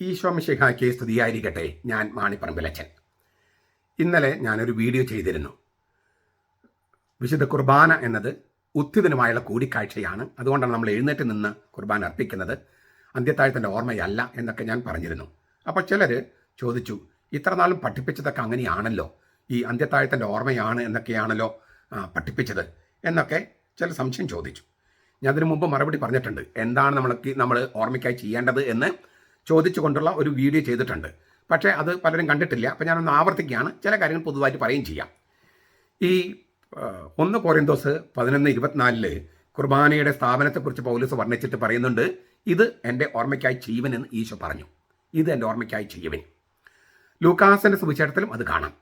ഈശോമിഷിഹായ്ക്ക് സ്തുതിയായിരിക്കട്ടെ ഞാൻ മാണിപ്പറമ്പിലച്ചൻ ഇന്നലെ ഞാനൊരു വീഡിയോ ചെയ്തിരുന്നു. വിശുദ്ധ കുർബാന എന്നത് ഉത്തിദിനമായുള്ള കൂടിക്കാഴ്ചയാണ്. അതുകൊണ്ടാണ് നമ്മൾ എഴുന്നേറ്റ് നിന്ന് കുർബാന അർപ്പിക്കുന്നത്. അന്ത്യത്താഴത്തിന്റെ ഓർമ്മയല്ല എന്നൊക്കെ ഞാൻ പറഞ്ഞിരുന്നു. അപ്പോൾ ചിലർ ചോദിച്ചു ഇത്ര നാളും പഠിപ്പിച്ചതൊക്കെ അങ്ങനെയാണല്ലോ? ഈ അന്ത്യത്താഴത്തിന്റെ ഓർമ്മയാണ് എന്നൊക്കെയാണല്ലോ പഠിപ്പിച്ചത്? എന്നൊക്കെ ചില സംശയം ചോദിച്ചു. ഞാൻ അതിനു മുമ്പ് മറുപടി പറഞ്ഞിട്ടുണ്ട്. എന്താണ് നമ്മൾക്ക് നമ്മൾ ഓർമ്മയ്ക്കായി ചെയ്യേണ്ടത് എന്ന് ചോദിച്ചുകൊണ്ടുള്ള ഒരു വീഡിയോ ചെയ്തിട്ടുണ്ട്. പക്ഷേ അത് പലരും കണ്ടിട്ടില്ല. അപ്പോൾ ഞാനൊന്ന് ആവർത്തിക്കുകയാണ്. ചില കാര്യങ്ങൾ പൊതുവായിട്ട് പറയുകയും ചെയ്യാം. ഈ ഒന്ന് കോറിന്തോസ് പതിനൊന്ന് ഇരുപത്തിനാലിൽ കുർബാനയുടെ സ്ഥാപനത്തെക്കുറിച്ച് പൗലൂസ് വർണിച്ചിട്ട് പറയുന്നുണ്ട് ഇത് എന്റെ ഓർമ്മയ്ക്കായി ചെയ്യുവനെന്ന് ഈശോ പറഞ്ഞു. ഇത് എന്റെ ഓർമ്മയ്ക്കായി ചെയ്യുവൻ. ലൂക്കാസിന്റെ സുവിശേഷത്തിലും അത് കാണാം.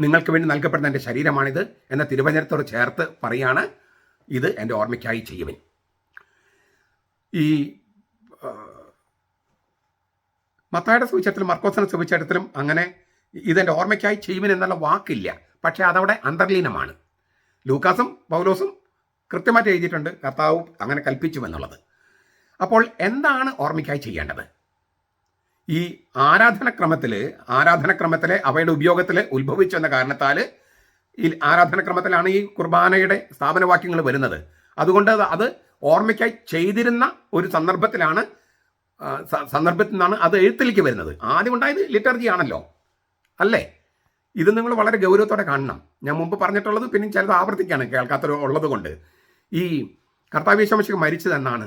നിങ്ങൾക്ക് വേണ്ടി നൽകപ്പെടുന്ന എന്റെ ശരീരമാണിത് എന്ന തിരുവചനത്തോട് ചേർത്ത് പറയാണ് ഇത് എന്റെ ഓർമ്മയ്ക്കായി ചെയ്യുവൻ. ഈ മത്തായുടെ സുവിശേഷത്തിലും മർക്കോസിന്റെ സുവിശേഷത്തിലും അങ്ങനെ ഇതെന്റെ ഓർമ്മയ്ക്കായി ചെയ്യുവിൻ എന്നുള്ള വാക്കില്ല. പക്ഷേ അതവിടെ അന്തർലീനമാണ്. ലൂക്കാസും പൗലോസും കൃത്യമായിട്ട് എഴുതിയിട്ടുണ്ട്. കർത്താവ് അങ്ങനെ കൽപ്പിച്ചു എന്നുള്ളത്. അപ്പോൾ എന്താണ് ഓർമ്മയ്ക്കായി ചെയ്യേണ്ടത്? ഈ ആരാധനക്രമത്തിൽ ആരാധനക്രമത്തിലെ അവയുടെ ഉപയോഗത്തിൽ ഉത്ഭവിച്ചു എന്ന കാരണത്താൽ ഈ ആരാധനക്രമത്തിലാണ് ഈ കുർബാനയുടെ സ്ഥാപനവാക്യങ്ങൾ വരുന്നത്. അതുകൊണ്ട് അത് ഓർമ്മയ്ക്കായി ചെയ്തിരുന്ന ഒരു സന്ദർഭത്തിലാണ് സന്ദർഭത്തിൽ നിന്നാണ് അത് എഴുത്തിലേക്ക് വരുന്നത്. ആദ്യം ഉണ്ടായത് ലിറ്റർജി ആണല്ലോ. അല്ലേ? ഇത് നിങ്ങൾ വളരെ ഗൗരവത്തോടെ കാണണം. ഞാൻ മുമ്പ് പറഞ്ഞിട്ടുള്ളത് പിന്നെ ചിലത് ആവർത്തിക്കുകയാണ് കേൾക്കാത്തവർ ഉള്ളത് കൊണ്ട് ഈ കർത്താവ്യശമശിക്ക് മരിച്ചത് എന്നാണ്?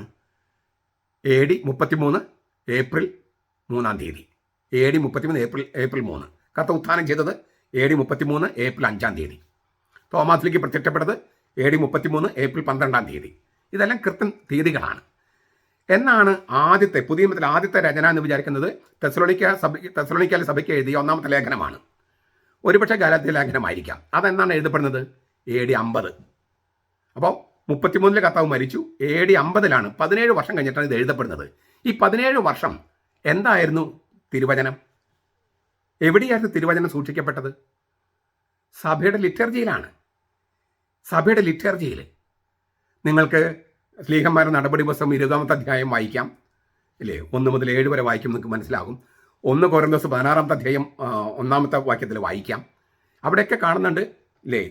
എ ഡി മുപ്പത്തിമൂന്ന് ഏപ്രിൽ മൂന്നാം തീയതി. എ ഡി മുപ്പത്തിമൂന്ന് ഏപ്രിൽ ഏപ്രിൽ മൂന്ന്. കർത്ത ഉത്ഥാനം ചെയ്തത് എ ഡി മുപ്പത്തിമൂന്ന് ഏപ്രിൽ അഞ്ചാം തീയതി. തോമാസിലേക്ക് പ്രത്യക്ഷപ്പെട്ടത് എ ഡി മുപ്പത്തിമൂന്ന് ഏപ്രിൽ പന്ത്രണ്ടാം തീയതി. ഇതെല്ലാം കൃത്യം തീയതികളാണ്. എന്നാണ് ആദ്യത്തെ പുതിയ ആദ്യത്തെ രചന എന്ന് വിചാരിക്കുന്നത് തെസലോണിക്ക സഭ തെസലോണിക്കയിലെ സഭയ്ക്ക് എഴുതിയ ഒന്നാമത്തെ ലേഖനമാണ്. ഒരുപക്ഷെ ഗാലാത്തിയ ലേഖനമായിരിക്കാം. അതെന്നാണ് എഴുതപ്പെടുന്നത്? എ ഡി അമ്പത്. അപ്പോൾ മുപ്പത്തിമൂന്നിലെ കർത്താവ് മരിച്ചു. എ ഡി അമ്പതിലാണ് പതിനേഴ് വർഷം കഴിഞ്ഞിട്ടാണ് ഇത് എഴുതപ്പെടുന്നത്. ഈ പതിനേഴ് വർഷം എന്തായിരുന്നു തിരുവചനം? എവിടെയായിരുന്നു തിരുവചനം സൂക്ഷിക്കപ്പെട്ടത്? സഭയുടെ ലിറ്റർജിയിലാണ്. സഭയുടെ ലിറ്റർജിയിൽ. നിങ്ങൾക്ക് സ്ലീഹന്മാരുടെ നടപടി പുസ്തകം ഇരുപതാമത്തെ അധ്യായം വായിക്കാം. ഇല്ലേ? ഒന്ന് മുതൽ ഏഴ് വരെ വായിക്കും നിങ്ങൾക്ക് മനസ്സിലാകും. ഒന്ന് കുറേ ദിവസം പതിനാറാമത്തെ അധ്യായം ഒന്നാമത്തെ വാക്യത്തിൽ വായിക്കാം. അവിടെയൊക്കെ കാണുന്നുണ്ട് ഇല്ലേ?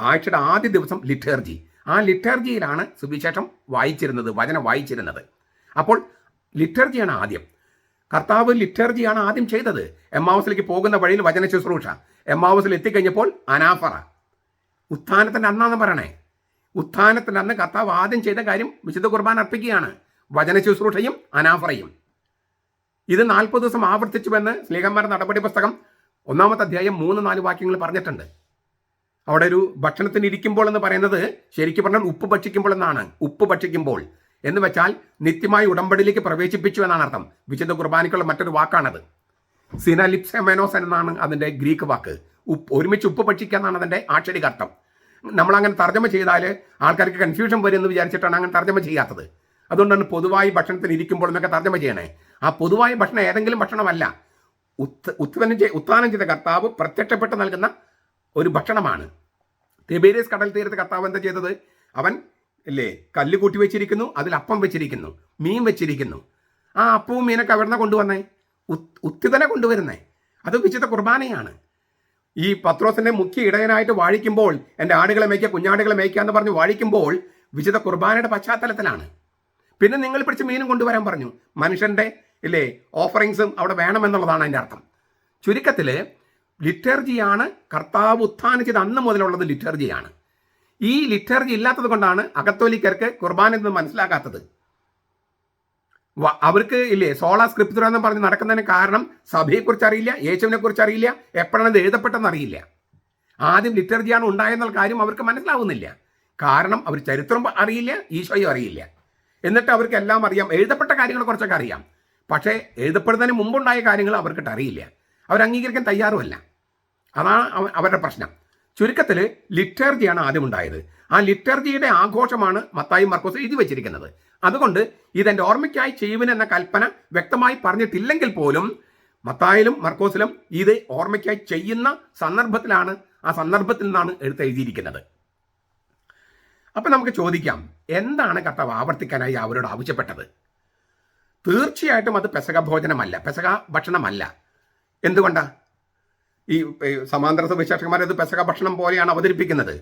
ആഴ്ചയുടെ ആദ്യ ദിവസം ലിറ്റേർജി. ആ ലിറ്റർജിയിലാണ് സുവിശേഷം വായിച്ചിരുന്നത് വചനം വായിച്ചിരുന്നത്. അപ്പോൾ ലിറ്റർജിയാണ് ആദ്യം. കർത്താവ് ലിറ്റർജിയാണ് ആദ്യം ചെയ്തത്. എമ്മാവസിലേക്ക് പോകുന്ന വഴിയിൽ വചന ശുശ്രൂഷ എമ്മാവസിൽ എത്തിക്കഴിഞ്ഞപ്പോൾ അനാഫറ. ഉത്ഥാനത്തിന്റെ അന്നാന്ന് പറയണേ. ഉത്ഥാനത്തിന്റെ അന്ന് കർത്താവ് ആദ്യം ചെയ്ത കാര്യം വിശുദ്ധ കുർബാന അർപ്പിക്കുകയാണ്. വചന ശുശ്രൂഷയും അനാഫറയും. ഇത് നാൽപ്പത് ദിവസം ആവർത്തിച്ചുവെന്ന് സ്നേഹന്മാരുടെ നടപടി പുസ്തകം ഒന്നാമത്തെ അധ്യായം മൂന്ന് നാല് വാക്യങ്ങൾ പറഞ്ഞിട്ടുണ്ട്. അവിടെ ഒരു ഭക്ഷണത്തിന് ഇരിക്കുമ്പോൾ എന്ന് പറയുന്നത് ശരിക്കും പറഞ്ഞാൽ ഉപ്പ് ഭക്ഷിക്കുമ്പോൾ എന്നാണ്. ഉപ്പ് ഭക്ഷിക്കുമ്പോൾ എന്ന് വെച്ചാൽ നിത്യമായി ഉടമ്പടിയിലേക്ക് പ്രവേശിപ്പിച്ചു എന്നാണ് അർത്ഥം. വിശുദ്ധ കുർബാനയ്ക്കുള്ള മറ്റൊരു വാക്കാണത്. സിനലിപ്സെമെനോസ് എന്നാണ് അതിന്റെ ഗ്രീക്ക് വാക്ക്. ഉപ്പ് ഒരുമിച്ച് ഉപ്പ് ഭക്ഷിക്കുക എന്നാണ് അതിന്റെ ആക്ഷരിക അർത്ഥം നമ്മളങ്ങനെ തർജമ ചെയ്താൽ ആൾക്കാർക്ക് കൺഫ്യൂഷൻ വരും എന്ന് വിചാരിച്ചിട്ടാണ് അങ്ങനെ തർജമ ചെയ്യാത്തത്. അതുകൊണ്ടാണ് പൊതുവായി ഭക്ഷണത്തിൽ ഇരിക്കുമ്പോൾ എന്നൊക്കെ തർജമ ചെയ്യണേ. ആ പൊതുവായ ഭക്ഷണം ഏതെങ്കിലും ഭക്ഷണമല്ല. ഉത്ത് ഉത്പന്നം ചെയ്ത് ഉത്ഥാനം ചെയ്ത കർത്താവ് പ്രത്യക്ഷപ്പെട്ട് നൽകുന്ന ഒരു ഭക്ഷണമാണ്. തിബേരിയസ് കടൽ തീരത്ത് കർത്താവ് എന്താ ചെയ്തത്? അവൻ അല്ലേ കല്ല് കൂട്ടി വെച്ചിരിക്കുന്നു അതിൽ അപ്പം വെച്ചിരിക്കുന്നു മീൻ വെച്ചിരിക്കുന്നു. ആ അപ്പവും മീനൊക്കെ എവിടുന്ന കൊണ്ടുവന്നേ? ഉത്തിതനെ കൊണ്ടുവരുന്നേ. അത് വിശുദ്ധ കുർബാനയാണ്. ഈ പത്രോസിന്റെ മുഖ്യ ഇടയനായിട്ട് വാഴിക്കുമ്പോൾ എന്റെ ആടുകളെ മേയ്ക്കുക കുഞ്ഞാടുകളെ മേയ്ക്കുക എന്ന് പറഞ്ഞ് വാഴിക്കുമ്പോൾ വിശുദ്ധ കുർബാനയുടെ പശ്ചാത്തലത്തിലാണ്. പിന്നെ നിങ്ങൾ പിടിച്ച് മീനും കൊണ്ടുവരാൻ പറഞ്ഞു. മനുഷ്യന്റെ ഇല്ലേ ഓഫറിങ്സും അവിടെ വേണമെന്നുള്ളതാണ് അതിന്റെ അർത്ഥം. ചുരുക്കത്തിൽ ലിറ്റർജിയാണ് കർത്താവ് ഉത്ഥാനിച്ചത് അന്ന് മുതലുള്ളത് ലിറ്റർജിയാണ്. ഈ ലിറ്റർജി ഇല്ലാത്തത് കൊണ്ടാണ് അകത്തോലിക്കർക്ക് കുർബാന എന്ന് മനസ്സിലാക്കാത്തത്. അവർക്ക് ഇല്ലേ സോളാ സ്ക്രിപ്റ്റ് എന്ന് പറഞ്ഞ് നടക്കുന്നതിന് കാരണം സഭയെക്കുറിച്ച് അറിയില്ല യേശുവിനെ കുറിച്ച് അറിയില്ല എപ്പോഴാണ് എഴുതപ്പെട്ടെന്ന് അറിയില്ല. ആദ്യം ലിറ്റർജിയാണ് ഉണ്ടായെന്നുള്ള കാര്യം അവർക്ക് മനസ്സിലാവുന്നില്ല. കാരണം അവർ ചരിത്രം അറിയില്ല ഈശോയും അറിയില്ല. എന്നിട്ട് അവർക്ക് എല്ലാം അറിയാം. എഴുതപ്പെട്ട കാര്യങ്ങളെ കുറിച്ചൊക്കെ അറിയാം. പക്ഷേ എഴുതപ്പെടുന്നതിന് മുമ്പുണ്ടായ കാര്യങ്ങൾ അവർക്കിട്ട് അറിയില്ല. അവർ അംഗീകരിക്കാൻ തയ്യാറുമല്ല. അതാണ് അവ- അവരുടെ പ്രശ്നം. ചുരുക്കത്തിൽ ലിറ്റർജിയാണ് ആദ്യം ഉണ്ടായത്. ആ ലിറ്റർജിയുടെ ആഘോഷമാണ് മത്തായി മർക്കോസ് എഴുതി വെച്ചിരിക്കുന്നത്. അതുകൊണ്ട് ഇതെന്റെ ഓർമ്മയ്ക്കായി ചെയ്യുവിൻ എന്ന കൽപ്പന വ്യക്തമായി പറഞ്ഞിട്ടില്ലെങ്കിൽ പോലും മത്തായിലും മർക്കോസിലും ഇത് ഓർമ്മയ്ക്കായി ചെയ്യുന്ന സന്ദർഭത്തിലാണ് ആ സന്ദർഭത്തിൽ നിന്നാണ് എഴുത്തെഴുതിയിരിക്കുന്നത് അപ്പം നമുക്ക് ചോദിക്കാം എന്താണ് കർത്താവ് ആവർത്തിക്കാനായി അവരോട് ആവശ്യപ്പെട്ടത്? തീർച്ചയായിട്ടും അത് പെസക ഭോജനമല്ല പെസക ഭക്ഷണമല്ല. എന്തുകൊണ്ടാ? ഈ സമാന്തര സുവിശേഷകന്മാർ അത് പെസക ഭക്ഷണം പോലെയാണ് അവതരിപ്പിക്കുന്നത്.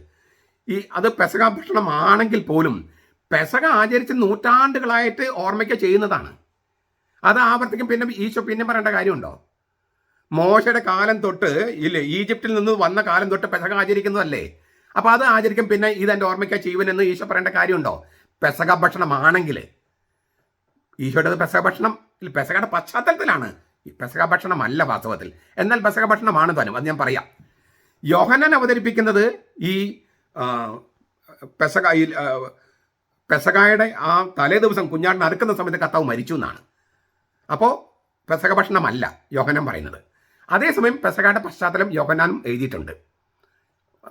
ഈ അത് പെസക ഭക്ഷണമാണെങ്കിൽ പോലും പെസക ആചരിച്ച് നൂറ്റാണ്ടുകളായിട്ട് ഓർമ്മയ്ക്ക് ചെയ്യുന്നതാണ്. അത് ആവർത്തിക്കും പിന്നെ ഈശോ പിന്നെ പറയേണ്ട കാര്യമുണ്ടോ? മോശയുടെ കാലം തൊട്ട് ഇല്ലേ ഈജിപ്തിൽ നിന്ന് വന്ന കാലം തൊട്ട് പെസക ആചരിക്കുന്നതല്ലേ? അപ്പൊ അത് ആചരിക്കും പിന്നെ ഇതെന്റെ ഓർമ്മയ്ക്ക ജീവനെന്ന് ഈശോ പറയേണ്ട കാര്യമുണ്ടോ? പെസക ഭക്ഷണമാണെങ്കിൽ. ഈശോയുടെ പെസക ഭക്ഷണം പെസകയുടെ പശ്ചാത്തലത്തിലാണ്. പെസക ഭക്ഷണമല്ല വാസ്തവത്തിൽ. എന്നാൽ പെസക ഭക്ഷണമാണ് താനും അത് ഞാൻ പറയാം. യോഹനൻ അവതരിപ്പിക്കുന്നത് ഈ പെസക പെസകായുടെ ആ തലേ ദിവസം കുഞ്ഞാടിനെ അറുക്കുന്ന സമയത്ത് കർത്താവ് മരിച്ചു എന്നാണ്. അപ്പോൾ പെസക ഭക്ഷണമല്ല യോഹനം പറയുന്നത്. അതേസമയം പെസകയുടെ പശ്ചാത്തലം യോഹനാനും എഴുതിയിട്ടുണ്ട്.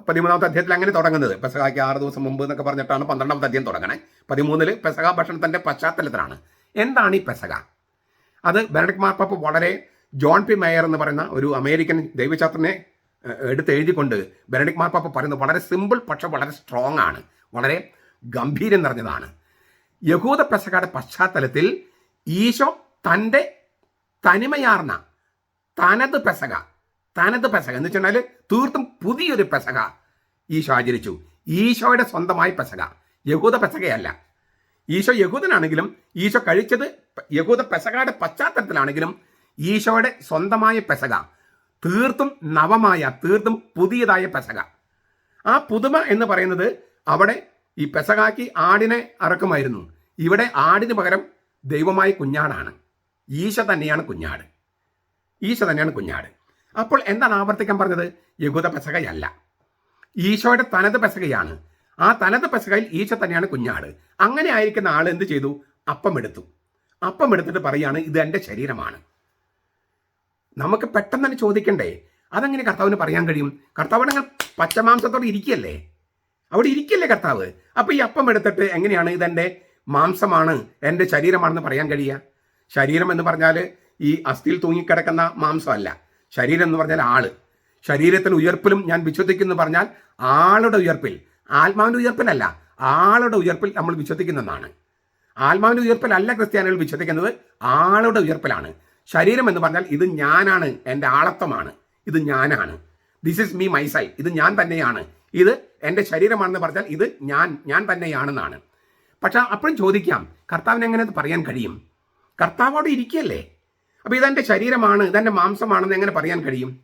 പതിമൂന്നാമത്തെ അധ്യായത്തിൽ അങ്ങനെ തുടങ്ങുന്നത്. പെസകായ്ക്ക് ആറ് ദിവസം മുമ്പ് എന്നൊക്കെ പറഞ്ഞിട്ടാണ് പന്ത്രണ്ടാമത്തെ അധ്യായം തുടങ്ങണേ. പതിമൂന്നിൽ പെസക ഭക്ഷണത്തിന്റെ പശ്ചാത്തലത്തിലാണ്. എന്താണ് ഈ പെസക? അത് ബെനഡിക് മാർപ്പാപ്പ് വളരെ ജോൺ പി മേയർ എന്ന് പറയുന്ന ഒരു അമേരിക്കൻ ദൈവശാസ്ത്രനെ എടുത്ത് എഴുതിക്കൊണ്ട് ബെനഡിക് മാർപ്പാപ്പ പറയുന്നത് വളരെ സിമ്പിൾ പക്ഷെ വളരെ സ്ട്രോങ് ആണ്. വളരെ ഗംഭീരം നിറഞ്ഞതാണ് യഹൂദ പെസകയുടെ പശ്ചാത്തലത്തിൽ ഈശോ തന്റെ തനിമയാർന്ന തനത് പെസക തനത് പെസക എന്ന് വെച്ചാൽ തീർത്തും പുതിയൊരു പെസക ഈശോ ആചരിച്ചു. ഈശോയുടെ സ്വന്തമായ പെസക യഹൂദ പെസകയല്ല ഈശോ യഹൂദനാണെങ്കിലും ഈശോ കഴിച്ചത് യഹൂദ പെസകയുടെ പശ്ചാത്തലത്തിലാണെങ്കിലും ഈശോയുടെ സ്വന്തമായ പെസക തീർത്തും നവമായ തീർത്തും പുതിയതായ പെസക ആ പുതുമ എന്ന് പറയുന്നത് അവിടെ ഈ പെസകാക്കി ആടിനെ അറക്കുമായിരുന്നു. ഇവിടെ ആടിന് പകരം ദൈവമായ കുഞ്ഞാടാണ്. ഈശ തന്നെയാണ് കുഞ്ഞാട്. ഈശ തന്നെയാണ് കുഞ്ഞാട്. അപ്പോൾ എന്താണ് ആവർത്തിക്കാൻ പറഞ്ഞത്? യഹൂദ പെസകയല്ല ഈശോയുടെ തനത് പെസകയാണ് ആ തനത് പെസകയിൽ ഈശ തന്നെയാണ് കുഞ്ഞാട്. അങ്ങനെ ആയിരിക്കുന്ന ആൾ എന്ത് ചെയ്തു? അപ്പം എടുത്തു. അപ്പം എടുത്തിട്ട് പറയാണ് ഇത് എന്റെ ശരീരമാണ്. നമുക്ക് പെട്ടെന്ന് തന്നെ ചോദിക്കണ്ടേ? അതെങ്ങനെ കർത്താവിന് പറയാൻ കഴിയും? കർത്താവ് നിങ്ങൾ പച്ചമാംസത്തോടെ ഇരിക്കുകയല്ലേ? അവിടെ ഇരിക്കില്ലേ കർത്താവ്? അപ്പൊ ഈ അപ്പം എടുത്തിട്ട് എങ്ങനെയാണ് ഇതെന്റെ മാംസമാണ് എന്റെ ശരീരമാണെന്ന് പറയാൻ കഴിയുക? ശരീരം എന്ന് പറഞ്ഞാൽ ഈ അസ്ഥിയിൽ തൂങ്ങിക്കിടക്കുന്ന മാംസമല്ല. ശരീരം എന്ന് പറഞ്ഞാൽ ആൾ. ശരീരത്തിന് ഉയർപ്പിലും ഞാൻ വിശ്വസിക്കുന്നു പറഞ്ഞാൽ ആളുടെ ഉയർപ്പിൽ. ആത്മാവിന്റെ ഉയർപ്പിലല്ല ആളുടെ ഉയർപ്പിൽ നമ്മൾ വിശ്വസിക്കുന്നതാണ് ആത്മാവിന്റെ ഉയർപ്പിലല്ല ക്രിസ്ത്യാനികൾ വിശ്വസിക്കുന്നത് ആളുടെ ഉയർപ്പിലാണ്. ശരീരം എന്ന് പറഞ്ഞാൽ ഇത് ഞാനാണ് എന്റെ ആളത്വമാണ്. ഇത് ഞാനാണ്. ദിസ് ഇസ് മീ മൈസൈ ഇത് ഞാൻ തന്നെയാണ്. ഇത് എന്റെ ശരീരമാണെന്ന് പറഞ്ഞാൽ ഇത് ഞാൻ ഞാൻ തന്നെയാണെന്നാണ്. പക്ഷെ അപ്പോഴും ചോദിക്കാം കർത്താവിന് എങ്ങനെ അത് പറയാൻ കഴിയും? കർത്താവോട് ഇരിക്കുകയല്ലേ? അപ്പോൾ ഇതെന്റെ ശരീരമാണ് ഇതെന്റെ മാംസമാണെന്ന് എങ്ങനെ പറയാൻ കഴിയും?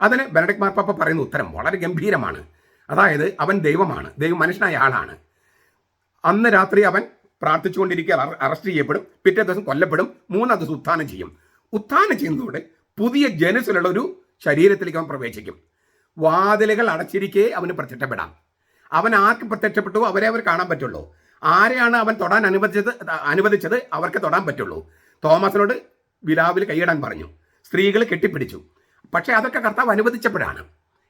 അതിന് ബെനഡിക് മാർപ്പാപ്പ പറയുന്ന ഉത്തരം വളരെ ഗംഭീരമാണ്. അതായത് അവൻ ദൈവമാണ് ദൈവം മനുഷ്യനായ ആളാണ്. അന്ന് രാത്രി അവൻ പ്രാർത്ഥിച്ചുകൊണ്ടിരിക്കുക അറസ്റ്റ് ചെയ്യപ്പെടും പിറ്റേ ദിവസം കൊല്ലപ്പെടും മൂന്നാം ദിവസം ഉത്ഥാനം ചെയ്യും. ഉത്ഥാനം ചെയ്യുന്നതോടെ പുതിയ ജനസിലുള്ള ഒരു ശരീരത്തിലേക്ക് അവൻ പ്രവേശിക്കും. വാതിലുകൾ അടച്ചിരിക്കേ അവന് പ്രത്യക്ഷപ്പെടാം. അവൻ ആർക്ക് പ്രത്യക്ഷപ്പെട്ടു? അവരെ അവർ കാണാൻ പറ്റുള്ളൂ. ആരെയാണ് അവൻ തൊടാൻ അനുവദിച്ചത്? അനുവദിച്ചത്? അവർക്ക് തൊടാൻ പറ്റുള്ളൂ. തോമസിനോട് വിലാവിൽ കൈയിടാൻ പറഞ്ഞു. സ്ത്രീകൾ കെട്ടിപ്പിടിച്ചു. പക്ഷേ അതൊക്കെ കർത്താവ് അനുവദിച്ചപ്പോഴാണ്.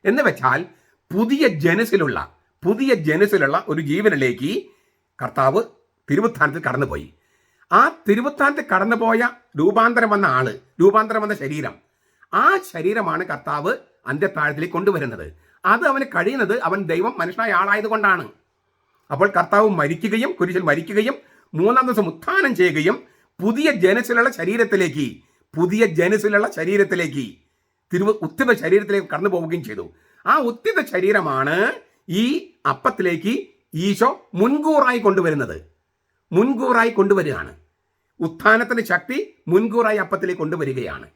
എന്ന് വെച്ചാൽ പുതിയ ജനസിലുള്ള പുതിയ ജനസിലുള്ള ഒരു ജീവനിലേക്ക് കർത്താവ് തിരുവുത്ഥാനത്തിൽ കടന്നുപോയി. ആ തിരുവുത്ഥാനത്തിൽ കടന്നുപോയ രൂപാന്തരം വന്ന ആൾ രൂപാന്തരം വന്ന ശരീരം ആ ശരീരമാണ് കർത്താവ് അന്ത്യത്താഴത്തിലേക്ക് കൊണ്ടുവരുന്നത്. അത് അവന് കഴിയുന്നത് അവൻ ദൈവം മനുഷ്യനായ ആളായതുകൊണ്ടാണ്. അപ്പോൾ കർത്താവ് മരിക്കുകയും കുരിശിൽ മരിക്കുകയും മൂന്നാം ദിവസം ഉത്ഥാനം ചെയ്യുകയും പുതിയ ജനസിലുള്ള ശരീരത്തിലേക്ക് പുതിയ ജനസിലുള്ള ശരീരത്തിലേക്ക് തിരുവ ഉത്തിത ശരീരത്തിലേക്ക് കടന്നു പോവുകയും ചെയ്തു. ആ ഉത്തിത ശരീരമാണ് ഈ അപ്പത്തിലേക്ക് ഈശോ മുൻകൂറായി കൊണ്ടുവരുന്നത്. മുൻകൂറായി കൊണ്ടുവരികയാണ്. ഉത്ഥാനത്തിന്റെ ശക്തി മുൻകൂറായി അപ്പത്തിലേക്ക് കൊണ്ടുവരികയാണ്.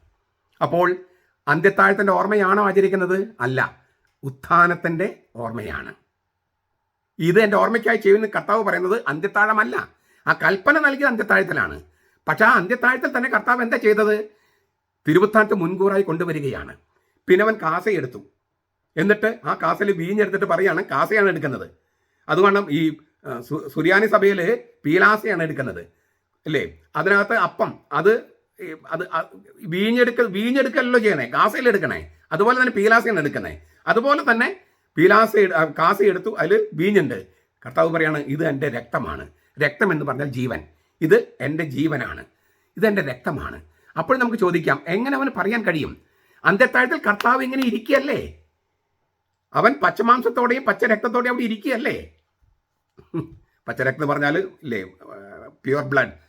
അപ്പോൾ അന്ത്യത്താഴത്തിന്റെ ഓർമ്മയാണോ ആചരിക്കുന്നത്? അല്ല. ഉത്ഥാനത്തിന്റെ ഓർമ്മയാണ്. ഇത് എന്റെ ഓർമ്മയ്ക്കായി ചെയ്യുന്ന കർത്താവ് പറയുന്നത് അന്ത്യത്താഴമല്ല. ആ കൽപ്പന നൽകിയത് അന്ത്യത്താഴത്തിലാണ്. പക്ഷേ ആ അന്ത്യത്താഴത്തിൽ തന്നെ കർത്താവ് എന്താ ചെയ്തത്? തിരുവുത്താനത്ത് മുൻകൂറായി കൊണ്ടുവരികയാണ്. പിന്നെ അവൻ കാസയെടുത്തു എന്നിട്ട് ആ കാസയിൽ വീഞ്ഞെടുത്തിട്ട് പറയുകയാണ് കാസയാണ് എടുക്കുന്നത്. അതുകൊണ്ട് ഈ സുറിയാനി സഭയിൽ പീലാസയാണ് എടുക്കുന്നത്. അല്ലേ? അതിനകത്ത് അപ്പം അത് അത് വീഞ്ഞെടുക്കൽ വീഞ്ഞെടുക്ക വീഞ്ഞെടുക്കലല്ലോ ചെയ്യണേ കാസയിൽ എടുക്കണേ. അതുപോലെ തന്നെ പീലാസയാണ് എടുക്കണേ. അതുപോലെ തന്നെ പീലാസ കാസ എടുത്തു അതിൽ വീഞ്ഞുണ്ട്. കർത്താവ് പറയാണ് ഇത് എന്റെ രക്തമാണ്. രക്തം എന്ന് പറഞ്ഞാൽ ജീവൻ. ഇത് എന്റെ ജീവനാണ്. ഇത് എന്റെ രക്തമാണ്. അപ്പോൾ നമുക്ക് ചോദിക്കാം എങ്ങനെ അവന് പറയാൻ കഴിയും? അന്ത്യത്താഴത്തിൽ കർത്താവ് ഇങ്ങനെ ഇരിക്കുകയല്ലേ? അവൻ പച്ചമാംസത്തോടെയും പച്ച രക്തത്തോടെയും അവിടെ ഇരിക്കുകയല്ലേ? പച്ചരക്തം രക്തം പറഞ്ഞാൽ ഇല്ലേ പ്യുവർ ബ്ലഡ്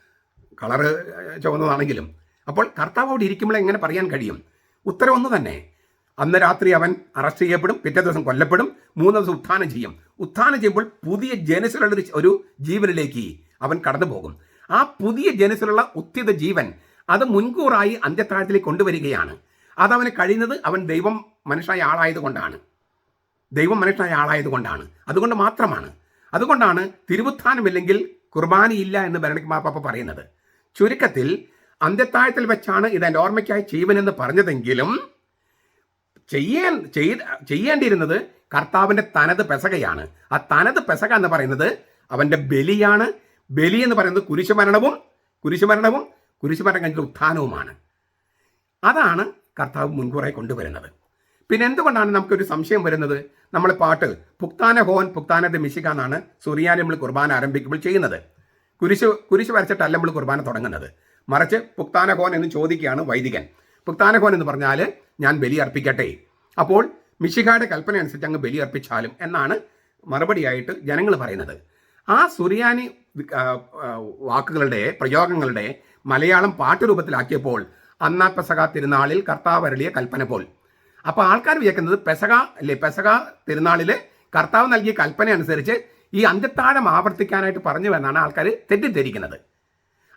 കളറ് ചുവന്നതാണെങ്കിലും. അപ്പോൾ കർത്താവ് അവിടെ ഇരിക്കുമ്പോൾ എങ്ങനെ പറയാൻ കഴിയും? ഉത്തരം ഒന്ന് തന്നെ. അന്ന് രാത്രി അവൻ അറസ്റ്റ് ചെയ്യപ്പെടും പിറ്റേ ദിവസം കൊല്ലപ്പെടും മൂന്ന് ദിവസം ഉത്ഥാനം ചെയ്യും. ഉത്ഥാനം ചെയ്യുമ്പോൾ പുതിയ ജനസിലുള്ള ഒരു- ജീവനിലേക്ക് അവൻ കടന്നു പോകും ആ പുതിയ ജനസിലുള്ള ഉത്തിത ജീവൻ അത് മുൻകൂറായി അന്ത്യത്താഴത്തിലേക്ക് കൊണ്ടുവരികയാണ്. അതവന് കഴിയുന്നത് അവൻ ദൈവം മനുഷ്യനായ ആളായത് കൊണ്ടാണ്. ദൈവം മനുഷ്യനായ ആളായത് കൊണ്ടാണ്. അതുകൊണ്ട് മാത്രമാണ്. അതുകൊണ്ടാണ് തിരുവുത്ഥാനമില്ലെങ്കിൽ കുർബാനയില്ല എന്ന് ഭരണിക്ക് മാപ്പാപ്പ പറയുന്നത്. ചുരുക്കത്തിൽ അന്ത്യത്താഴത്തിൽ വെച്ചാണ് ഇത് എന്റെ ഓർമ്മയ്ക്കായി ചെയ്യുവനെന്ന് പറഞ്ഞതെങ്കിലും ചെയ്യാൻ ചെയ്ത് ചെയ്യേണ്ടിയിരുന്നത് കർത്താവിന്റെ തനത് പെസകയാണ്. ആ തനത് പെസക എന്ന് പറയുന്നത് അവന്റെ ബലിയാണ്. ബലി എന്ന് പറയുന്നത് കുരിശുമരണവും കുരിശുമരണവും കുരിശുമരണം കഴിഞ്ഞ ഉത്ഥാനവുമാണ്. അതാണ് കർത്താവ് മുൻകൂറായി കൊണ്ടുവരുന്നത്. പിന്നെ എന്തുകൊണ്ടാണ് നമുക്കൊരു സംശയം വരുന്നത്? നമ്മൾ പാട്ട് പുക്താന ഹോൻ പുക്താനത്തെ മിശിക എന്നാണ് സുറിയാനി നമ്മൾ കുർബാന ആരംഭിക്കുമ്പോൾ ചെയ്യുന്നത്. കുരിശ് കുരിശ് വരച്ചിട്ടല്ല നമ്മൾ കുർബാന തുടങ്ങുന്നത്. മറിച്ച് പുക്താനഹോൻ എന്ന് ചോദിക്കുകയാണ് വൈദികൻ. പുക്താനഹോൻ എന്ന് പറഞ്ഞാൽ ഞാൻ ബലി അർപ്പിക്കട്ടെ അപ്പോൾ മിശിഖയുടെ കൽപ്പന അനുസരിച്ച് അങ്ങ് ബലി അർപ്പിച്ചാലും എന്നാണ് മറുപടിയായിട്ട് ജനങ്ങൾ പറയുന്നത്. ആ സുറിയാനി വാക്കുകളുടെ പ്രയോഗങ്ങളുടെ മലയാളം പാട്ടുരൂപത്തിലാക്കിയപ്പോൾ അന്നാ പെസക തിരുനാളിൽ കർത്താവ് അരളിയ കൽപ്പന പോൽ. അപ്പോൾ ആൾക്കാർ വിചാരിക്കുന്നത് പെസക അല്ലേ പെസക തിരുനാളിൽ കർത്താവ് നൽകിയ കൽപ്പന അനുസരിച്ച് ഈ അന്ത്യത്താഴം ആവർത്തിക്കാനായിട്ട് പറഞ്ഞു എന്നാണ് ആൾക്കാർ തെറ്റിദ്ധരിക്കുന്നത്.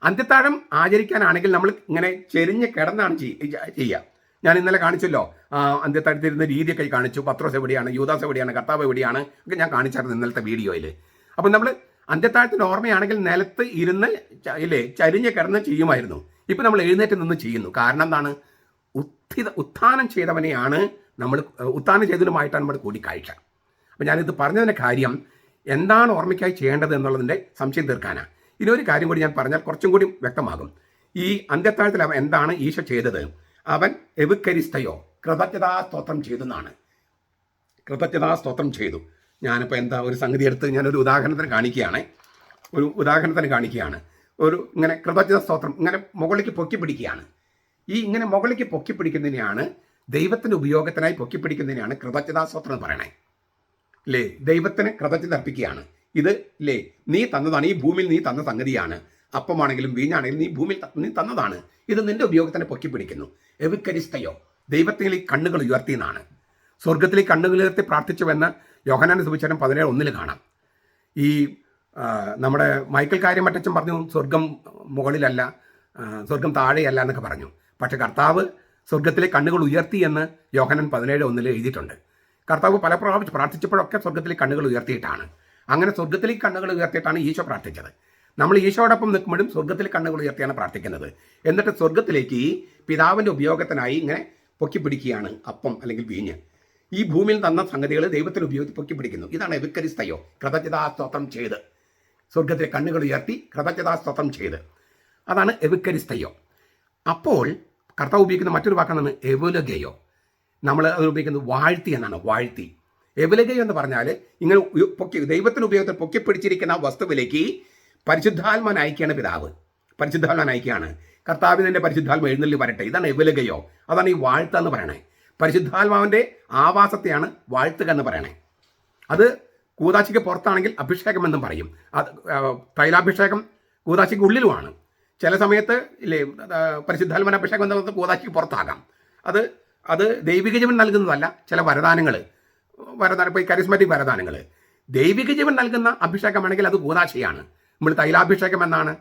അന്ത്യത്താഴം ആചരിക്കാനാണെങ്കിൽ നമ്മൾ ഇങ്ങനെ ചെരിഞ്ഞ് കിടന്നാണ് ചെയ്യ- ചെയ്യുക ഞാൻ ഇന്നലെ കാണിച്ചല്ലോ. അന്ത്യത്താഴത്തിരുന്ന രീതിയൊക്കെ കാണിച്ചു. പത്രോസ് എവിടെയാണ് യൂദാസ് എവിടെയാണ് കർത്താവ് എവിടെയാണ് ഒക്കെ ഞാൻ കാണിച്ചായിരുന്നു ഇന്നലത്തെ വീഡിയോയിൽ അപ്പം നമ്മൾ അന്ത്യത്താഴത്തിന്റെ ഓർമ്മയാണെങ്കിൽ നിലത്ത് ഇരുന്ന് ഇല്ലേ ചരിഞ്ഞ് കിടന്ന് ചെയ്യുമായിരുന്നു. ഇപ്പം നമ്മൾ എഴുന്നേറ്റ് നിന്ന് ചെയ്യുന്നു. കാരണം എന്താണ്? ഉത്ഥിത ഉത്ഥാനം ചെയ്തവനെയാണ് നമ്മൾ ഉത്ഥാനം ചെയ്തതിനുമായിട്ടാണ് നമ്മൾ കൂടിക്കാഴ്ച. അപ്പം ഞാനിത് പറഞ്ഞതിന്റെ കാര്യം എന്താണ് ഓർമ്മയ്ക്കായി ചെയ്യേണ്ടത് എന്നുള്ളതിന്റെ സംശയം തീർക്കാനാണ് ഇനി ഒരു കാര്യം കൂടി ഞാൻ പറഞ്ഞാൽ കുറച്ചും കൂടി വ്യക്തമാകും. ഈ അന്ത്യത്താഴത്തിൽ അവൻ എന്താണ് ഈശോ ചെയ്തത്? അവൻ എവുക്കരിസ്തയോ കൃതജ്ഞതാ സ്തോത്രം ചെയ്തു എന്നാണ് കൃതജ്ഞതാ സ്തോത്രം ചെയ്തു. ഞാനിപ്പോൾ എന്താ ഒരു സംഗതി എടുത്ത് ഞാനൊരു ഉദാഹരണത്തിന് കാണിക്കുകയാണ്. ഒരു ഉദാഹരണത്തിന് കാണിക്കുകയാണ്. ഒരു ഇങ്ങനെ കൃതജ്ഞത സ്തോത്രം ഇങ്ങനെ മുകളിലേക്ക് പൊക്കി പിടിക്കുകയാണ്. ഈ ഇങ്ങനെ മുകളിലേക്ക് പൊക്കി പിടിക്കുന്നതിനെയാണ് ദൈവത്തിന്റെ ഉപയോഗത്തിനായി പൊക്കി പിടിക്കുന്നതിനെയാണ് കൃതജ്ഞതാ സ്തോത്രം എന്ന് പറയണേ. അല്ലേ ദൈവത്തിന് കൃതജ്ഞത അർപ്പിക്കുകയാണ്. ഇത് ലേ. നീ തന്നതാണ്. ഈ ഭൂമിയിൽ നീ തന്ന സംഗതിയാണ്. അപ്പമാണെങ്കിലും വീഞ്ഞാണെങ്കിലും നീ ഭൂമിയിൽ നീ തന്നതാണ്. ഇത് നിന്റെ ഉപയോഗത്തിന് പൊക്കി പിടിക്കുന്നു. എവിക്കരിസ്തയോ ഈ കണ്ണുകൾ ഉയർത്തി എന്നാണ്. സ്വർഗത്തിലെ കണ്ണുകൾ ഉയർത്തി പ്രാർത്ഥിച്ചുവെന്ന് യോഹനാന സുവിശേഷം പതിനേഴ് ഒന്നിൽ കാണാം. ഈ നമ്മുടെ മൈക്കൽ കാര്യം മറ്റച്ചൻ പറഞ്ഞു സ്വർഗം മുകളിലല്ല സ്വർഗം താഴെയല്ല എന്നൊക്കെ പറഞ്ഞു. പക്ഷെ കർത്താവ് സ്വർഗത്തിലെ കണ്ണുകൾ ഉയർത്തി എന്ന് യോഹനൻ പതിനേഴ് ഒന്നിൽ എഴുതിയിട്ടുണ്ട്. കർത്താവ് പല പ്രാവശ്യം പ്രാർത്ഥിച്ചപ്പോഴൊക്കെ സ്വർഗത്തിലെ കണ്ണുകൾ ഉയർത്തിയിട്ടാണ്. അങ്ങനെ സ്വർഗത്തിലെ കണ്ണുകൾ ഉയർത്തിയിട്ടാണ് ഈശോ പ്രാർത്ഥിച്ചത്. നമ്മൾ ഈശോടൊപ്പം നിൽക്കുമ്പോഴും സ്വർഗത്തിലെ കണ്ണുകൾ ഉയർത്തിയാണ് പ്രാർത്ഥിക്കുന്നത്. എന്നിട്ട് സ്വർഗത്തിലേക്ക് പിതാവിന്റെ ഉപയോഗത്തിനായി ഇങ്ങനെ പൊക്കി പിടിക്കുകയാണ് അപ്പം അല്ലെങ്കിൽ വീഞ്ഞ്. ഈ ഭൂമിയിൽ തന്ന സംഗതികൾ ദൈവത്തിന് ഉപയോഗിച്ച് പൊക്കി പിടിക്കുന്നു. ഇതാണ് എവിക്കരിസ്തയോ കൃതജ്ഞതാസ്തോത്രം ചെയ്ത്. സ്വർഗത്തിലെ കണ്ണുകൾ ഉയർത്തി കൃതജ്ഞതാസ്തോത്രം ചെയ്ത്. അതാണ് എവിക്കരിസ്തയോ അപ്പോൾ കർത്താവ് ഉപയോഗിക്കുന്ന മറ്റൊരു വാക്കാണ് എവുലഗയോ. നമ്മൾ അത് ഉപയോഗിക്കുന്നത് വാഴ്ത്തി എന്നാണ് വാഴ്ത്തി. എവലകൈ എന്ന് പറഞ്ഞാൽ ഇങ്ങനെ പൊക്കി ദൈവത്തിന് ഉപയോഗത്തിൽ പൊക്കി പിടിച്ചിരിക്കുന്ന ആ വസ്തുവിലേക്ക് പരിശുദ്ധാത്മാൻ അയക്കുകയാണ് പിതാവ്. പരിശുദ്ധാത്മാൻ അയക്കുകയാണ്. കർത്താവിനെ പരിശുദ്ധാത്മ എഴുന്നള്ളി വരട്ടെ. ഇതാണ് എവലകയോ. അതാണ് ഈ വാഴ്ത്ത എന്ന് പറയണേ. പരിശുദ്ധാത്മാവിന്റെ ആവാസത്തെയാണ് വാഴ്ത്തുക എന്ന് പറയണേ. അത് കൂതാശിക്ക് പുറത്താണെങ്കിൽ അഭിഷേകം എന്നും പറയും. അത് തൈലാഭിഷേകം കൂതാശിക്ക് ഉള്ളിലുമാണ്. ചില സമയത്ത് ഇല്ലേ പരിശുദ്ധാത്മാൻ അഭിഷേകം എന്ന് പറയുന്നത് കൂതാശിക്ക് പുറത്താകാം. അത് അത് ദൈവിക ജീവൻ നൽകുന്നതല്ല ചില വരദാനങ്ങൾ വരദാനം ഇപ്പോൾ ഈ കരിസ്മാറ്റിക് വരദാനങ്ങൾ ദൈവിക ജീവൻ നൽകുന്ന അഭിഷേകമാണെങ്കിൽ അത് ഗൂതാശയാണ് നമ്മൾ തൈലാഭിഷേകം എന്നാണ്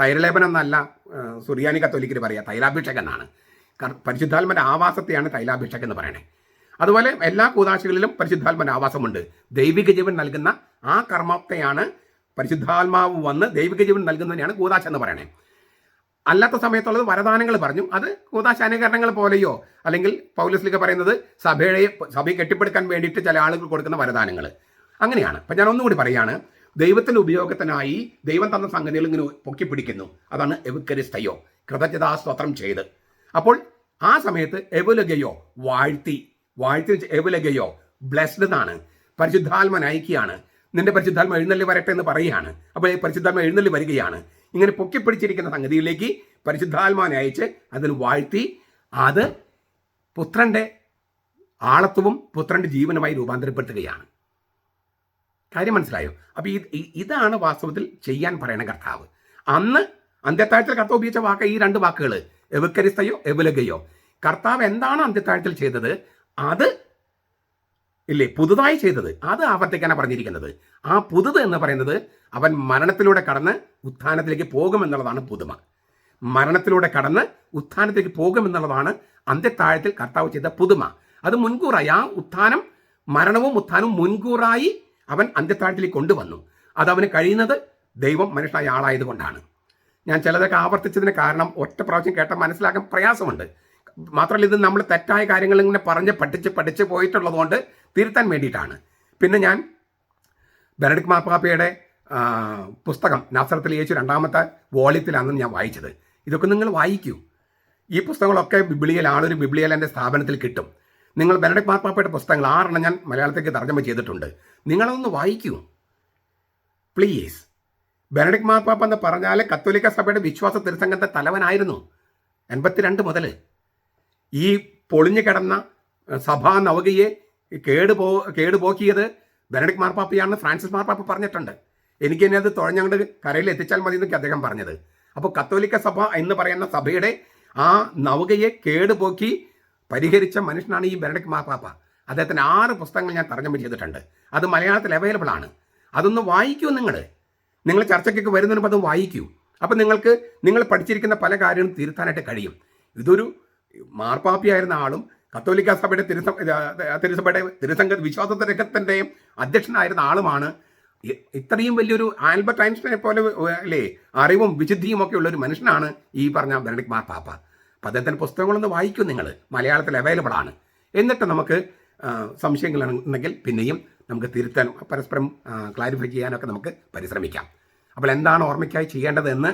തൈരലേപനം എന്നല്ല സുറിയാനി കത്തോലിക്കർ പറയുക തൈലാഭിഷേകം എന്നാണ്. പരിശുദ്ധാത്മന്റെ ആവാസത്തെയാണ് തൈലാഭിഷേകം എന്ന് പറയണേ. അതുപോലെ എല്ലാ കൂതാശികളിലും പരിശുദ്ധാത്മന്റെ ആവാസമുണ്ട്. ദൈവിക ജീവൻ നൽകുന്ന ആ കർമ്മത്തെയാണ് പരിശുദ്ധാത്മാവ് വന്ന് ദൈവിക ജീവൻ നൽകുന്നതിനെയാണ് കൂതാശ എന്ന് പറയണേ. അല്ലാത്ത സമയത്തുള്ളത് വരദാനങ്ങൾ പറഞ്ഞു. അത് കൂതാശാനീകരണങ്ങൾ പോലെയോ അല്ലെങ്കിൽ പൗലസ്ലിക പറയുന്നത് സഭയെ സഭ കെട്ടിപ്പടുക്കാൻ വേണ്ടിയിട്ട് ചില ആളുകൾ കൊടുക്കുന്ന വരദാനങ്ങൾ. അങ്ങനെയാണ്. അപ്പം ഞാൻ ഒന്നുകൂടി പറയാണ് ദൈവത്തിന്റെ ഉപയോഗത്തിനായി ദൈവം തന്ന സംഗതികൾ ഇങ്ങനെ പൊക്കി പിടിക്കുന്നു അതാണ് എവുക്കരിസ്തയോ കൃതജ്ഞതാ സ്തോത്രം ചെയ്ത്. അപ്പോൾ ആ സമയത്ത് എവുലഗയോ വാഴ്ത്തി വാഴ്ത്തി എവുലഗയോ ബ്ലെസ്ഡ് എന്നാണ്. പരിശുദ്ധാത്മ നയിക്കുകയാണ്. നിന്റെ പരിശുദ്ധാത്മ എഴുന്നള്ളി വരട്ടെ എന്ന് പറയുകയാണ്. അപ്പോൾ പരിശുദ്ധാത്മ എഴുന്നള്ളി വരികയാണ്. ഇങ്ങനെ പൊക്കിപ്പിടിച്ചിരിക്കുന്ന സംഗതിയിലേക്ക് പരിശുദ്ധാത്മാനെ അയച്ച് അതിൽ വാഴ്ത്തി അത് പുത്രന്റെ ആളത്വവും പുത്രന്റെ ജീവനുമായി രൂപാന്തരപ്പെടുത്തുകയാണ്. കാര്യം മനസ്സിലായോ? അപ്പോൾ ഇത് ഇതാണ് വാസ്തവത്തിൽ ചെയ്യാൻ പറയണ കർത്താവ്. അന്ന് അന്ത്യത്താഴത്തിൽ കർത്താവ് ഉപയോഗിച്ച വാക്ക് ഈ രണ്ട് വാക്കുകൾ എവക്കരിസ്തയോ എവലകയോ കർത്താവ് എന്താണ് അന്ത്യത്താഴത്തിൽ ചെയ്തത്? അത് ഇല്ലേ? പുതുതായി ചെയ്തത്. അത് ആവർത്തിക്കാനാണ് പറഞ്ഞിരിക്കുന്നത്. ആ പുതുത് എന്ന് പറയുന്നത് അവൻ മരണത്തിലൂടെ കടന്ന് ഉത്ഥാനത്തിലേക്ക് പോകുമെന്നുള്ളതാണ് പുതുമ. മരണത്തിലൂടെ കടന്ന് ഉത്ഥാനത്തിലേക്ക് പോകുമെന്നുള്ളതാണ് അന്ത്യത്താഴത്തിൽ കർത്താവ് ചെയ്ത പുതുമ. അത് മുൻകൂറായി. ആ ഉത്ഥാനം മരണവും ഉത്ഥാനവും മുൻകൂറായി അവൻ അന്ത്യത്താഴത്തിലേക്ക് കൊണ്ടുവന്നു. അത് അവന് കഴിയുന്നത് ദൈവം മനുഷ്യനായ ആളായതുകൊണ്ടാണ്. ഞാൻ ചിലതൊക്കെ ആവർത്തിച്ചതിന് കാരണം ഒറ്റ പ്രാവശ്യം കേട്ട മനസ്സിലാക്കാൻ പ്രയാസമുണ്ട്. മാത്രമല്ല ഇത് നമ്മൾ തെറ്റായ കാര്യങ്ങൾ ഇങ്ങനെ പറഞ്ഞ് പഠിച്ച് പഠിച്ച് പോയിട്ടുള്ളതുകൊണ്ട് തിരുത്താൻ വേണ്ടിയിട്ടാണ്. പിന്നെ ഞാൻ ബെനഡിക് മാർപ്പാപ്പയുടെ പുസ്തകം നാസറത്തിൽ യേശു രണ്ടാമത്തെ വോളിയത്തിലാണെന്ന് ഞാൻ വായിച്ചത്. ഇതൊക്കെ നിങ്ങൾ വായിക്കൂ. ഈ പുസ്തകങ്ങളൊക്കെ ബിബിളിയൽ ആളൊരു ബിബ്ലിയൽ എന്റെ സ്ഥാപനത്തിൽ കിട്ടും. നിങ്ങൾ ബെനഡിക് മാർപ്പാപ്പയുടെ പുസ്തകങ്ങൾ ആറെണ്ണം ഞാൻ മലയാളത്തേക്ക് തർജമ ചെയ്തിട്ടുണ്ട്. നിങ്ങളതൊന്ന് വായിക്കൂ. പ്ലീസ്. ബെനഡിക് മാർപ്പാപ്പ എന്ന് പറഞ്ഞാൽ കത്തോലിക്ക സഭയുടെ വിശ്വാസ തിരുസംഘത്തെ തലവനായിരുന്നു. എൺപത്തിരണ്ട് മുതൽ ഈ പൊളിഞ്ഞു കിടന്ന സഭാ നവകയെ കേടുപോ കേടുപോക്കിയത് ബെനഡിക് മാർപ്പാപ്പയാണെന്ന് ഫ്രാൻസിസ് മാർപ്പാപ്പ പറഞ്ഞിട്ടുണ്ട്. എനിക്ക് തന്നെ അത് തുഴഞ്ഞങ്ങോട് കരയിൽ എത്തിച്ചാൽ മതി എന്നൊക്കെ അദ്ദേഹം പറഞ്ഞത്. അപ്പോൾ കത്തോലിക്ക സഭ എന്ന് പറയുന്ന സഭയുടെ ആ നവകയെ കേടുപോക്കി പരിഹരിച്ച മനുഷ്യനാണ് ഈ ബെനഡിക് മാർപ്പാപ്പ. അദ്ദേഹത്തിന് ആറ് പുസ്തകങ്ങൾ ഞാൻ തർജമ ചെയ്തിട്ടുണ്ട്. അത് മലയാളത്തിൽ അവൈലബിൾ ആണ്. അതൊന്ന് വായിക്കൂ നിങ്ങൾ നിങ്ങൾ ചർച്ചയ്ക്കൊക്കെ വരുന്നതിന് അത് വായിക്കൂ. അപ്പം നിങ്ങൾക്ക് നിങ്ങൾ പഠിച്ചിരിക്കുന്ന പല കാര്യങ്ങളും തിരുത്താനായിട്ട് കഴിയും. ഇതൊരു മാർപ്പാപ്പിയായിരുന്ന ആളും കത്തോലിക്ക സഭയുടെ തിരുസ തിരുസഭയുടെ തിരുസംഘ വിശ്വാസത്തിരക്കത്തിന്റെയും അധ്യക്ഷനായിരുന്ന ആളുമാണ്. ഇത്രയും വലിയൊരു ആൽബർട്ട് ഐൻസ്റ്റൈനെ പോലെ അല്ലേ അറിവും വിശുദ്ധിയും ഒക്കെ ഉള്ള ഒരു മനുഷ്യനാണ് ഈ പറഞ്ഞ ബെനഡിക് മാർപ്പാപ്പ. അപ്പം അദ്ദേഹത്തിന്റെ പുസ്തകങ്ങളൊന്ന് വായിക്കും നിങ്ങൾ. മലയാളത്തിൽ അവൈലബിൾ ആണ്. എന്നിട്ട് നമുക്ക് സംശയങ്ങളുണ്ടെങ്കിൽ പിന്നെയും നമുക്ക് തിരുത്താൻ പരസ്പരം ക്ലാരിഫൈ ചെയ്യാനൊക്കെ നമുക്ക് പരിശ്രമിക്കാം. അപ്പോൾ എന്താണ് ഓർമ്മയ്ക്കായി ചെയ്യേണ്ടതെന്ന്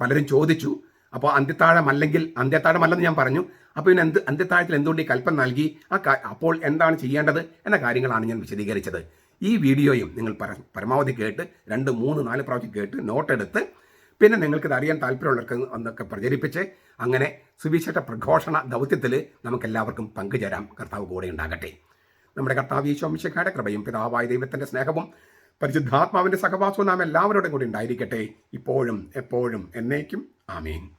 പലരും ചോദിച്ചു. അപ്പോൾ അന്ത്യത്താഴം അല്ലെങ്കിൽ അന്ത്യത്താഴമല്ലെന്ന് ഞാൻ പറഞ്ഞു. അപ്പോൾ ഇവന് എന്ത് അന്ത്യത്താഴത്തിൽ എന്തുകൊണ്ട് ഈ കൽപ്പന നൽകി? ആ അപ്പോൾ എന്താണ് ചെയ്യേണ്ടത് എന്ന കാര്യങ്ങളാണ് ഞാൻ വിശദീകരിച്ചത്. ഈ വീഡിയോയും നിങ്ങൾ പരമാവധി കേട്ട് രണ്ട് മൂന്ന് നാല് പ്രാവശ്യം കേട്ട് നോട്ട് എടുത്ത് പിന്നെ നിങ്ങൾക്ക് ഇത് അറിയാൻ താല്പര്യമുള്ളവർക്ക് എന്നൊക്കെ പ്രചരിപ്പിച്ച് അങ്ങനെ സുവിശേഷ പ്രഘോഷണ ദൗത്യത്തിൽ നമുക്കെല്ലാവർക്കും പങ്കുചേരാം. കർത്താവ് കൂടെ ഉണ്ടാകട്ടെ. നമ്മുടെ കർത്താവ് ഈശോമിശക്കാരുടെ കൃപയും പിതാവായ ദൈവത്തിന്റെ സ്നേഹവും പരിശുദ്ധാത്മാവിന്റെ സഹവാസവും നാം എല്ലാവരോടും കൂടി ഉണ്ടായിരിക്കട്ടെ. ഇപ്പോഴും എപ്പോഴും എന്നേക്കും. ആമേൻ.